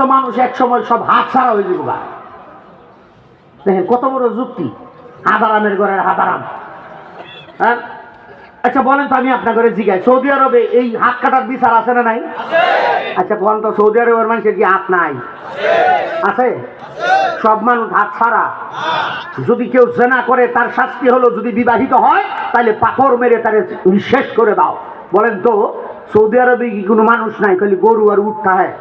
তো মানুষ এক সময় সব হাত ছাড়া হয়ে যাবে দেখেন, কত বড় যুক্তি। হাদারামের ঘরের হাদারাম হ্যাঁ? আচ্ছা বলেন তো আমি আপনার ঘরে জিজ্ঞাসা সৌদি আরবে এই হাত কাটার বিচার আছে না নাই? আচ্ছা বলেন তো সৌদি আরবের মানুষের কি হাত নাই? আছে? সব মানুষ হাত ছাড়া। যদি কেউ জেনা করে, তার শাস্তি হলো যদি বিবাহিত হয় তাহলে পাথর মেরে তাকে শেষ করে দাও। বলেন তো, সৌদি আরবে কি কোনো মানুষ নাই, খালি গরু আর উঠতে হয়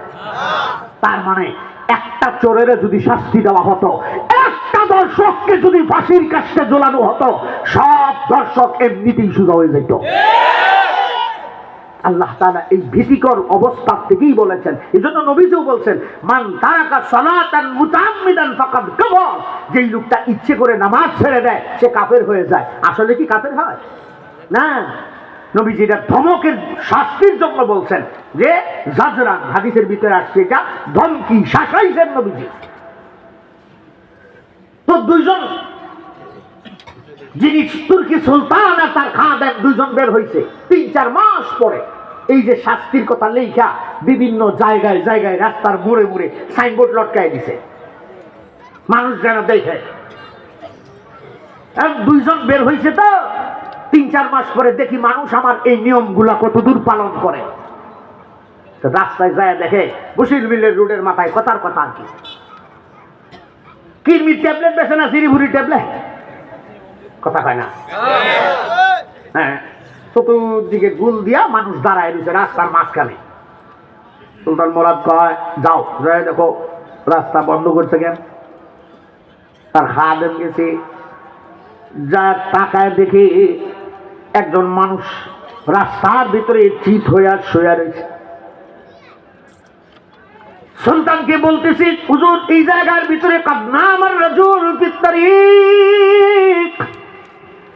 তার মানে একটা চোরের যদি শাস্তি দেওয়া হতো, একটা দর্শককে যদি ফাঁসির কাছে ঝোলানো হতো, সব দর্শক এমনিতেই সুযোগ হয়ে যেত। আল্লাহ তাআলা এই ভীতিকর অবস্থা থেকেই বলেছেন। এই জন্য নবীজিও বলছেন, মান তারাকা সালাতান মুতাআম্মিদান ফাকাদ কাফার। যেই লোকটা ইচ্ছে করে নামাজ ছেড়ে দেয়, সে কাফের হয়ে যায়। আসলে কি কাফের হয়? না। নবীজি ধমকের শাস্তির জন্য বলছেন যে জাজরান হাদিসের ভিতরে আসছে এটা ধমকি, শাসাইছেন নবীজি। তো দুইজন, যিনি তুর্কি সুলতান আর তার খাদেম দুইজন বের হয়েছে তিন চার মাস পরে এই যে শাস্তির কথা লেখা বিভিন্ন জায়গায় জায়গায় রাস্তার মোড়ে মোড়ে সাইনবোর্ড লটকায় দিছে। মানুষ যেন দেখে। দুইজন বের হয়েছে তো তিন, চার মাস পরে দেখি মানুষ আমার এই নিয়মগুলা কতদূর পালন করে। রাস্তায় যায় দেখে বসির মিলের রোডের মাথায় কথার কথা আর কি। কিরমির ট্যাবলেট বেছে না সিরিভুরি ট্যাবলেট? কথা কয় না? হ্যাঁ চতুর্দিকে গুল দিয়া মানুষ দাঁড়ায় রয়েছে রাস্তার মাঝখানে। সুলতান মোরাদ কয়, যাও, যাই দেখো, রাস্তা বন্ধ করছে কেন? তার খাদেম গেছে যা টাকায় দেখে একজন মানুষ রাস্তার ভিতরে চিত হইয়া শুয়ে রয়েছে। সন্তানকে বলতেছি, হুজুর, এই জায়গার ভিতরে কাদনা আমার রাজুল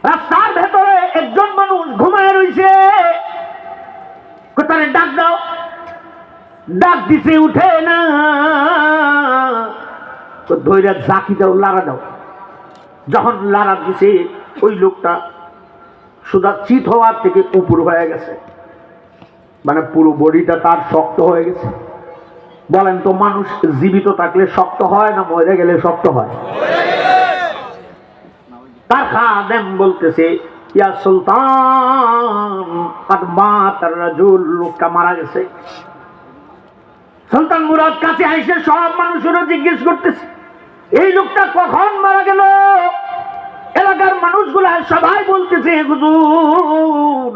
রাস্তার ভেতরে একজন মানুষ ঘুমায় রইছে কোথায়? ডাক দাও। ডাক দিছে, উঠে না। তো ধৈর্য জাকি দাও, লাড়া দাও। যখন লাড়া দিছে, ওই লোকটা সুদা চিত হওয়ার থেকে উপর হয়ে গেছে। মানে পুরো বডিটা তার শক্ত হয়ে গেছে। বলেন তো, মানুষ জীবিত থাকলে শক্ত হয় না মরে গেলে শক্ত হয়? তার খাদেম বলতেছে, ইয়া সুলতান, কাদ মাতার রাজুল, লোকটা মারা গেছে। সুলতান মুরাদ কাছে আইসে সব মানুষেরা জিজ্ঞেস করতেছে, এই লোকটা কখন মারা গেল? এলাকার মানুষগুলা সবাই বলতেছে, হুজুর,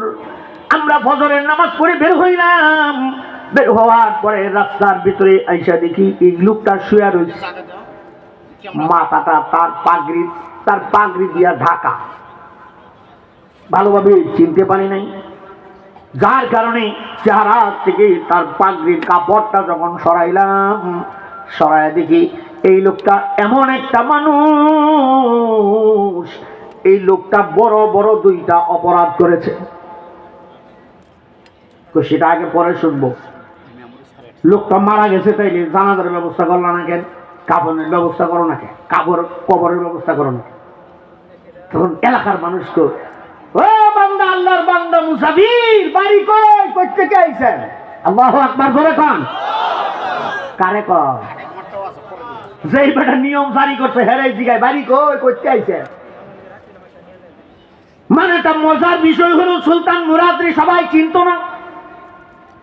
আমরা ফজরের নামাজ পড়ে বের হইলাম। বের হওয়ার পরে রাস্তার ভিতরে আইসা দেখি এই লোকটা শুয়ে রয়েছে মাথাটা তার পাগড়ি তার পাগড়ি দিয়া ঢাকা। ভালোভাবে চিনতে পারি নাই। যার কারণে চেহারা থেকে তার পাগড়ির কাপড়টা যখন সরাইলাম সরাই দেখি, এই লোকটা এমন একটা মানুষ। এই লোকটা বড় বড় দুইটা অপরাধ করেছে। তো সেটা আগে পরে শুনব। লোকটা মারা গেছে তাইলে জানাজার ব্যবস্থা করল না কেন? কাপড়ের ব্যবস্থা করো না কেন? কাপড়, কবরের ব্যবস্থা করো না তখন এলাকার মানুষ তো বান্দা, আল্লাহর বান্দা মুসাফির, বাড়ি কই? কই থেকে আল্লাহু আকবার ধরে কন। কারে কন? যেই বেটা নিয়ম জারি করছে হেরাই জিগায় বাড়ি কই করতে আইছেন মানে একটা মজার বিষয় হলো, সুলতান মুরাদরি সবাই চিনতো না।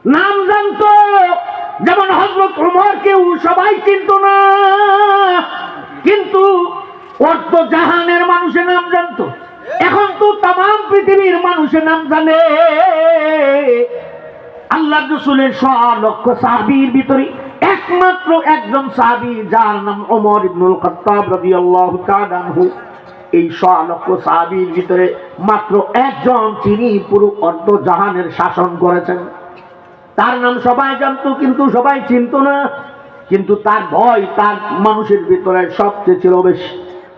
নাম জানতো, যেমন হজরত কেউ সবাই চিনত না। কিন্তু অর্থ জাহানের মানুষের নাম জানতো। এখন তো তাম পৃথিবীর মানুষের নাম জানে। আল্লাহ রসুলের ছ লক্ষ সাহাবির ভিতরে একমাত্র একজন সাহাবি যার নাম ওমর ইবনুল খত্তাব রাদিয়াল্লাহু তাআলা আনহু। এই লক্ষ সাহাবির ভিতরে মাত্র একজন তিনি পুরো অর্ধ জাহানের শাসন করেছেন। তার নাম সবাই জানতো, কিন্তু সবাই চিনতো না। কিন্তু তার ভয় তার মানুষের ভিতরে সবচেয়ে ছিল বেশি।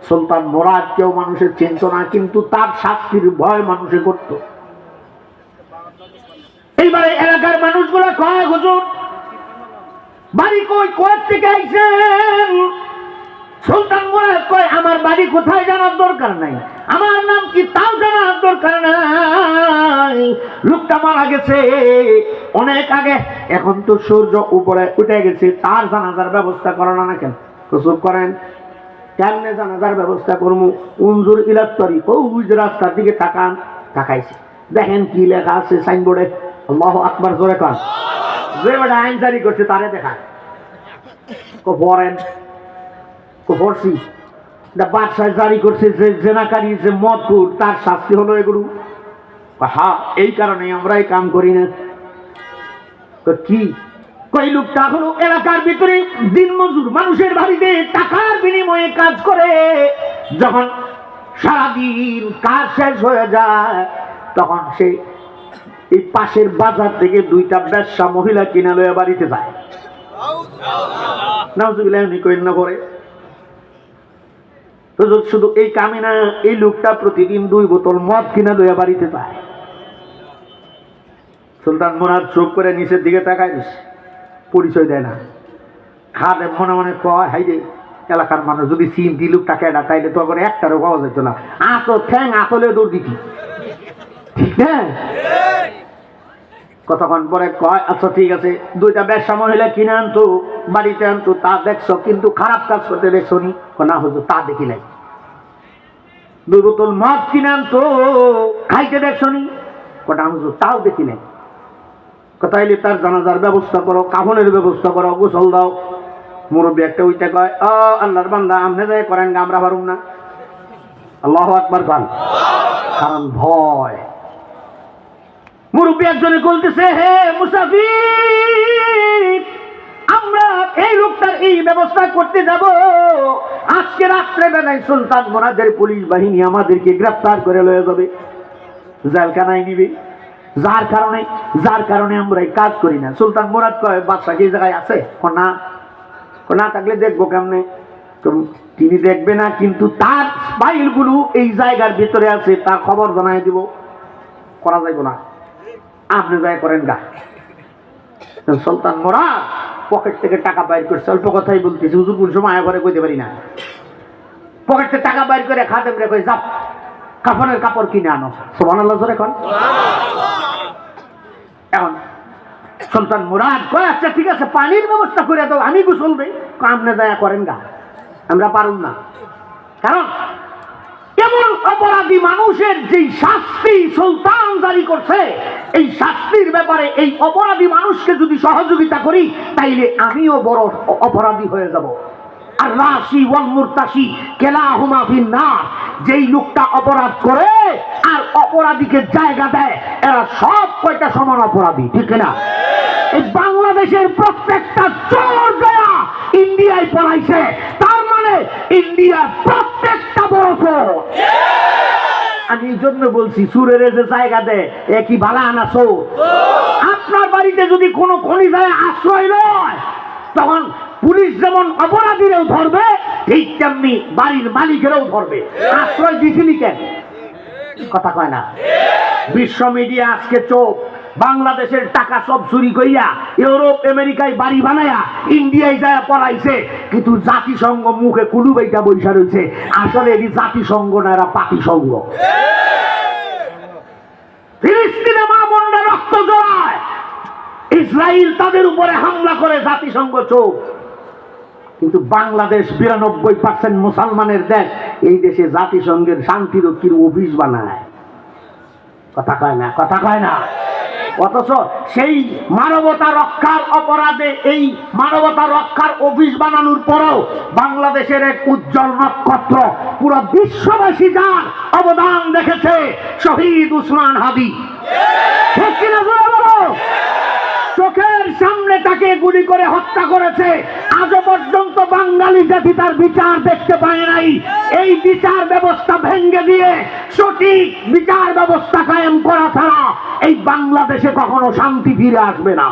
সুলতান মোরাদ কেউ মানুষের চিনত না, কিন্তু তার শাস্তির ভয় মানুষে করত। এইবারে এলাকার মানুষগুলা কয়, হুজুর বাড়ি কই কয়েক থেকে আইছেন? সুলতান মুরাদ কয়, আমার বাড়ি কোথায় জানার দরকার নাই। আমার নাম কি তাও জানার দরকার নাই? লোকটা মারা গেছে। অনেক আগে, এখন তো সূর্য উপরে উঠে গেছে। তার জানাজার ব্যবস্থা করো না কেন প্রসব করেন। কেমনে জানাজার ব্যবস্থা করব উনজুর ইলাত্তরি ওই রাস্তার দিকে তাকান, তাকাইছে। দেখেন কি লেখা আছে সাইনবোর্ডে। আল্লাহ আকবার, জোরে কান। যে বেটা করছে তারে দেখায় কো পড়েন কো পড়ছি বাদশাহ জারি করছে যে জেনাকারী যে মদকুর, তার শাস্তি হলো এগুলো। হা, এই কারণে আমরা এই কাম করি না। তো কি? কই লোকটা হলো এলাকার ভিতরে দিন মজুর মানুষের বাড়িতে টাকার বিনিময়ে কাজ করে। যখন সারাদিন কাজ শেষ হয়ে যায়, তখন সে এই পাশের বাজার থেকে দুইটা ব্যবসা মহিলা কিনা লয়ে বাড়িতে যায়। নাউজুবিল্লাহ করে শুধু এই কামে না, এই লোকটা প্রতিদিন দুই বোতল মদ কিনা লইয়া বাড়িতে যায়। সুলতান মোনার চোখ করে নিচের দিকে তাকায় পরিচয় দেয় না। খাদে মনে মনে কয়, হাই এলাকার মানুষ যদি সিম দি লোকটাকে এটা তাইলে তো করে একটারও পাওয়া যেত না। আতো ঠ্যাং, আতলে দৌড় দিতি। ঠিক না? কতক্ষণ পরে কয় আচ্ছা ঠিক আছে, দুইটা ব্যবসা মহিলা কিনে আনতো, বাড়িতে আনতো, তা দেখছ, কিন্তু খারাপ কাজ করতে দেখছ নি? না হতো তা দেখি নাই। দুই বোতল মদ কিনে আনতো, খাইতে দেখছ নি? কটা হুজুর, তাও দেখি নাই। কোথাইলে তার জানাজার ব্যবস্থা করো, কাফনের ব্যবস্থা করো, গোসল দাও। মুরব্বী একটা ওইটা কয়, ও, আল্লাহর বান্দা, আমনে যাই করেন আমরা পারুম না। আল্লাহ আকবার খান কারণ ভয়। মুরব্বী একজনে বলতেছে, হে মুসাফির, আমরা এই লোকটার এই ব্যবস্থা করতে যাব। আজকে রাত্রে বেলায় সুলতান মোনাদের পুলিশ বাহিনী আমাদেরকে গ্রেফতার করে লয়ে যাবে। জেলখানায় নিবে। যার কারণে যার কারণে আমরা এই কাজ করি না। সুলতান মোরাদ কয়, বাদশাহ কি জায়গায় আছে? না না থাকলে দেখব কেমনে? তিনি দেখবে না, কিন্তু তার ফাইলগুলো এই জায়গার ভিতরে আছে তার খবর জানাই দিব। করা যাইব না। আপনি যাই করেন গা। সুলতান মোরা পকেট থেকে টাকা বাইর করছে অল্প কথাই বলতেছি, হুজুর কোন সময় আয়া করে কইতে পারি না। পকেট থেকে টাকা বাইর করে খাদেম রে কই, যাও, কাফনের কাপড় কিনে আনো। সোমান আল্লাহ এখন এখন, সুলতান মুরাদ কয় আচ্ছা ঠিক আছে, পানির ব্যবস্থা করে দাও, আমি গোসল দেই। কামনে দয়া করেন গা, আমরা পারুম না। কারণ অপরাধী মানুষের যেই শাস্তি সুলতান জারি করছে, এই শাস্তির ব্যাপারে এই অপরাধী মানুষকে যদি সহযোগিতা করি, তাইলে আমিও বড় অপরাধী হয়ে যাব। আর রাশি ফিন্নার যেই লোকটা অপরাধ করে আর অপরাধীকে জায়গা দেয়, এরা সব কয়টা সমান অপরাধী, ঠিক না এই বাংলাদেশের প্রত্যেকটা চোর দেয়া ইন্ডিয়ায় পড়াইছে তার মানে ইন্ডিয়ার প্রত্যেকটা বড় চোর আমি এই জন্য বলছি সুরের যে জায়গা দেয় একই বালা আনা চোর? আপনার বাড়িতে যদি কোনো খনি যায় আশ্রয় নয় তখন পুলিশ যেমন অপরাধীরাও ধরবে ঠিক তেমনি বাড়ির মালিকেরাও ধরবে। আশ্রয় দিছিলি কেন? কথা কয় না। বিশ্ব মিডিয়া আজকে চোখ বাংলাদেশের টাকা সব চুরি কইয়া ইউরোপ, আমেরিকায় বাড়ি বানায়া ইন্ডিয়ায় যায় পড়াইছে কিন্তু জাতিসংঘ মুখে কুলু বাইটা বৈশা রয়েছে আসলে এটি জাতিসংঘ না, এরা পাতিসংঘ ফিলিস্তিনে মা বোনরা রক্ত জড়ায়। ইসরায়েল তাদের উপরে হামলা করে জাতিসংঘ চোখ। কিন্তু বাংলাদেশ বিরানব্বই পার্সেন্ট মুসলমানের দেশ এই দেশে জাতিসংঘের শান্তিরক্ষীর অফিস বানায়। কথা কয় না, কথা কয় না। অথচ সেই মানবতা রক্ষার অপরাধে এই মানবতা রক্ষার অফিস বানানোর পরেও বাংলাদেশের এক উজ্জ্বল নক্ষত্র পুরো বিশ্ববাসী যার অবদান দেখেছে শহীদ উসমান হাবি সামনে তাকে গুলি করে হত্যা করেছে। আজও পর্যন্ত বাঙালি জাতি তার বিচার দেখতে পায় নাই। এই বিচার ব্যবস্থা ভেঙ্গে দিয়ে সঠিক বিচার ব্যবস্থা কায়েম করা ছাড়া এই বাংলাদেশে কখনো শান্তি ফিরে আসবে না।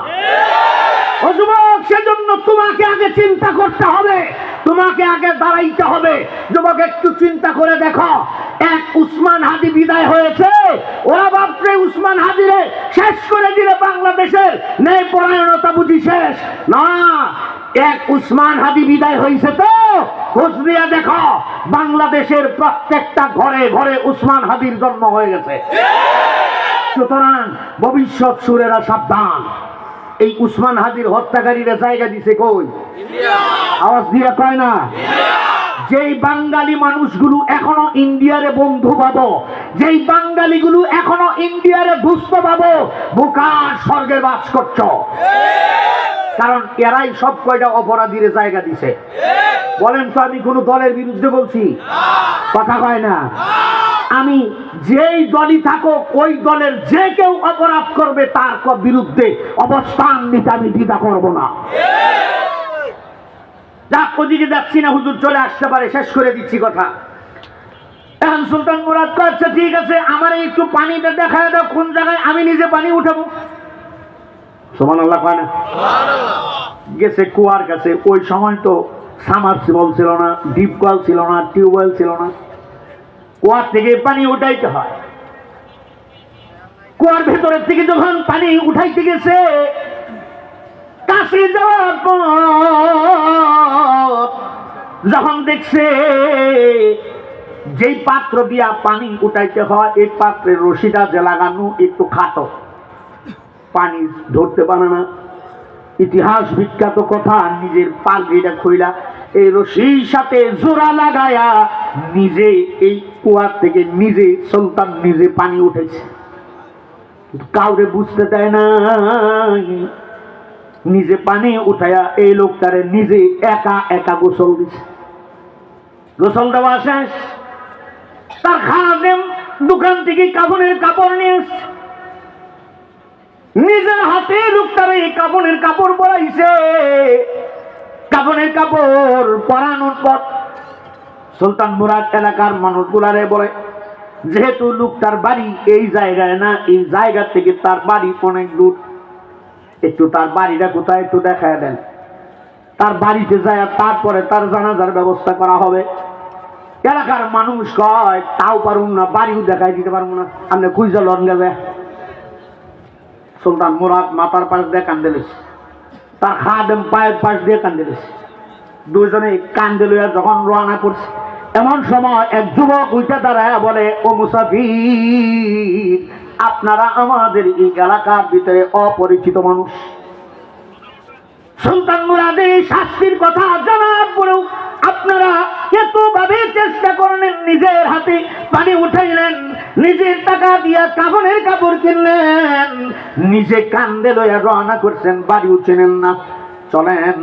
তোমাকে আগে চিন্তা করতে হবে। তোমাকে আগে দাঁড়াইতে হবে। যুবক, একটু চিন্তা করে দেখো। এক উসমান হাদি বিদায় হয়েছে। ওরা ভাবছে উসমান হাদিরে শেষ করে দিলে বাংলাদেশের ন্যায় পরায়ণতা বুঝি শেষ। না, এক উসমান হাদি বিদায় হয়েছে তো। খোঁজ দিয়া দেখো, বাংলাদেশের প্রত্যেকটা ঘরে ঘরে উসমান হাদির জন্ম হয়ে গেছে। সুতরাং ভবিষ্যৎ সুরেরা সাবধান। এই উসমান হাদির হত্যাকারীরা জায়গা দিছে কই? আওয়াজ দিয়ে কয় না? যেই বাঙালি মানুষগুলো এখনও ইন্ডিয়ারে বন্ধু পাবো, যেই বাঙালিগুলো এখনও ইন্ডিয়ারে দুস্থ পাবো বুকার স্বর্গে বাস করছ। কারণ এরাই সব কয়টা অপরাধীর জায়গা দিছে। বলেন তো আমি কোন দলের বিরুদ্ধে বলছি? কথা কয় না? আমি যেই দলই থাকুক ওই দলের যে কেউ অপরাধ করবে তার বিরুদ্ধে অবস্থান নিতে আমি দ্বিধা করব না। যাক ওদিকে যাচ্ছি না হুজুর চলে আসতে পারে শেষ করে দিচ্ছি কথা। এখন সুলতান মুরাদ আচ্ছা ঠিক আছে আমার একটু পানিটা দেখায় দাও কোন জায়গায় আমি নিজে পানি উঠাবো। সমান আল্লাহ কয় না? গেছে কুয়ার কাছে ওই সময় তো সামারসিবল ছিল না ডিপ কল ছিল না টিউবওয়েল ছিল না। কুয়ার থেকে পানি উঠাইতে হয়। কুয়ার ভেতরের থেকে যখন পানি উঠাইতে গেছে, কাছে যাওয়ার পর যখন দেখছে যেই পাত্র দিয়া পানি উঠাইতে হয়, এই পাত্রের রশিটা যে লাগানো একটু খাটো। পানি ধরতে পারে না। ইতিহাস বিখ্যাত কথা, নিজের পাগড়িটা খুইলা, এই রশির সাথে জোড়া লাগায়া নিজে এই কুয়ার থেকে নিজে, সুলতান নিজে পানি উঠেছে। কাউরে বুঝতে দেয় না নিজে পানি উঠায়া এই লোকটারে নিজে একা একা গোসল দিছে। গোসল দেওয়া শেষ। তার খাদেম দোকান থেকে কাপড়ের কাপড় নিয়ে নিজের হাতে লোকটার এই কাপড়ের কাপড় পরাইছে। কাপড়ের কাপড় পরানোর পর সুলতান মুরাদ এলাকার মানুষগুলারে বলে, যেহেতু লোকটার বাড়ি এই জায়গায় না, এই জায়গা থেকে তার বাড়ি অনেক দূর। একটু তার বাড়িটা কোথায় একটু দেখায় দেন। তার বাড়িতে যায়, তারপরে তার জানাজার ব্যবস্থা করা হবে। এলাকার মানুষ কয়, তাও পারুন না, বাড়িও দেখাই দিতে পারব না। আপনি খুঁজে লন গেছে সুলতান মুরাদ মাথার পাশ দিয়ে কান্দে তার খাদেম পায়ের পাশ দিয়ে কান্দে দুজনে কান্দে লইয়া যখন রওনা করছে এমন সময় এক যুবক উইটা দাঁড়ায় বলে, ও মুসাফির, আপনারা আমাদের এই এলাকার ভিতরে অপরিচিত মানুষ। সুলতান মুরাদের শাস্তির কথা জানার পরেও আপনারা এতভাবে চেষ্টা করলেন, নিজের হাতে পানি উঠাইলেন, নিজের টাকা দিয়া কাপড়ের কাপড় কিনলেন, নিজে কান্দে লইয়া রওনা করছেন, বাড়ি উঠছেন না। চলেন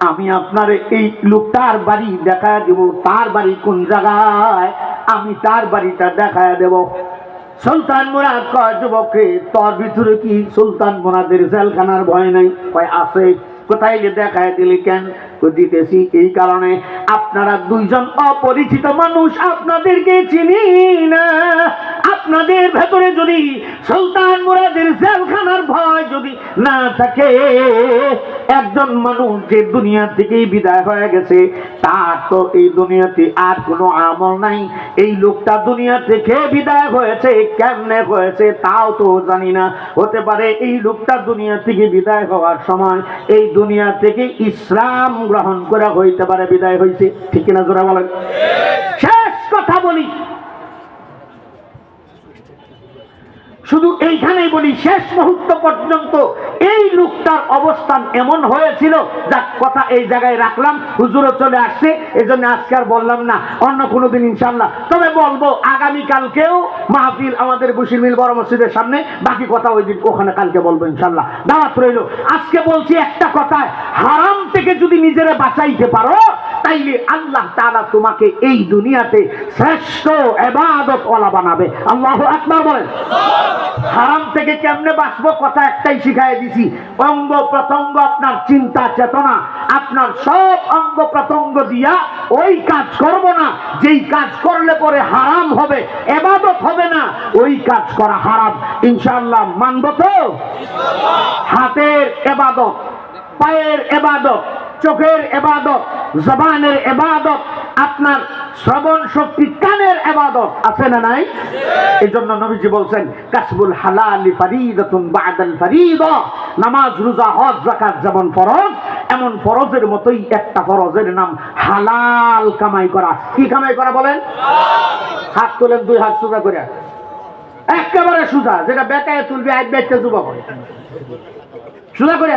আমি আপনার এই লোকটার বাড়ি দেখা দেব। তার বাড়ি কোন জায়গায়? আমি তার বাড়িটা দেখায় দেব। সুলতান মুরাদ কয়, যুবককে, তোর ভিতরে কি সুলতান মুরাদের জেলখানার ভয় নাই? কয়, আছে। কোথায় দেখায় দিলি কেন? দিতেছি এই কারণে। আপনারা দুইজন অপরিচিত মানুষ, আপনাদেরকে চিনি না। আপনাদের ভেতরে যদি সুলতান মুরাদের জেলখানার ভয় যদি না থাকে, একজন মানুষ যে দুনিয়া থেকেই বিদায় হয়ে গেছে, তার তো এই দুনিয়াতে আর কোনো আমল নাই। এই লোকটা দুনিয়া থেকে বিদায় হয়েছে, কেমনে হয়েছে তাও তো জানি না। হতে পারে এই লোকটা দুনিয়া থেকে বিদায় হওয়ার সময় এই দুনিয়া থেকে ইসলাম গ্রহণ করা হইতে পারে, বিদায় হয়েছে ঠিক না জোরা বলেন? শেষ কথা বলি। শুধু এইখানেই বলি, শেষ মুহূর্ত পর্যন্ত এই লোকটার অবস্থান এমন হয়েছিল যা কথা এই জায়গায় রাখলাম, হুজুরও চলে আসছে এই জন্য আজকে আর বললাম না, অন্য কোনো দিন ইনশাল্লাহ তবে বলব, আগামীকালকেও মাহফিল আমাদের বসির মিল বড় মসজিদের সামনে, বাকি কথা ওই দিন ওখানে কালকে বলব ইনশাল্লাহ দাওয়াত রইল। আজকে বলছি একটা কথায়, হারাম থেকে যদি নিজেরা বাঁচাইতে পারো তাইলে আল্লাহ তাআলা তোমাকে এই দুনিয়াতে শ্রেষ্ঠ এবাদত ওয়ালা বানাবে। আল্লাহ আকবার বলেন। হারাম থেকে কেমনে বাঁচবো কথা একটাই শিখাই দিছি। অঙ্গ প্রত্যঙ্গ আপনার চিন্তা চেতনা, আপনার সব অঙ্গ প্রত্যঙ্গ দিয়া ওই কাজ করব না। যেই কাজ করলে পরে হারাম হবে, এবাদত হবে না, ওই কাজ করা হারাম। ইনশাআল্লাহ মানব তো? হাতের এবাদত, পায়ের এবাদত চোখের এবাদত, জবানের এবাদত, আপনার শ্রবণ শক্তি, কানের এবাদত আছে না নাই? এই জন্য নবীজি বলছেন, কাসবুল হালালি ফারিদাতুন বাদাল ফারিদা। নামাজ, রোজা, হজ, যাকাত যেমন ফরজ, এমন ফরজের মতোই একটা ফরজের নাম হালাল কামাই করা। কি কামাই করা বলেন? হাত তোলেন, দুই হাত সোজা করে। একেবারে সোজা, যেটা বেকায় তুলবে এক ব্যক্তি যুবক। সোজা করে।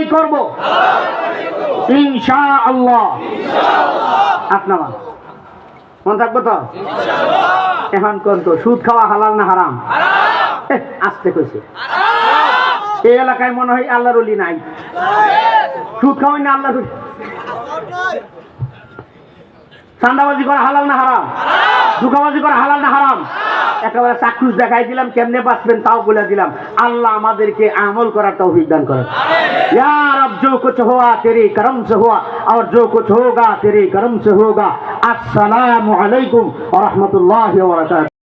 কামাই করব। ইনশা আল্লাহ আপনার মন থাকব তো? এখন কোন তো সুদ খাওয়া হালাল না হারাম? আসতে কইছে। এই এলাকায় মনে হয় আল্লাহর অলি নাই। সুদ খাওয়াই না আল্লাহর। চান্দাবাজি করা হালাল না হারাম? দুকাবাজি করা হালাল না হারাম? একেবারে চাক্ষুষ দেখাই দিলাম কেমনে বাঁচবেন তাও বলে দিলাম আল্লাহ আমাদেরকে আমল করার তৌফিক দান করেন यार अब जो कुछ हुआ तेरे करम से हुआ और जो कुछ होगा तेरे करम से होगा अस्सलाम वालेकुम और रहमतुल्लाहि व बरकातहू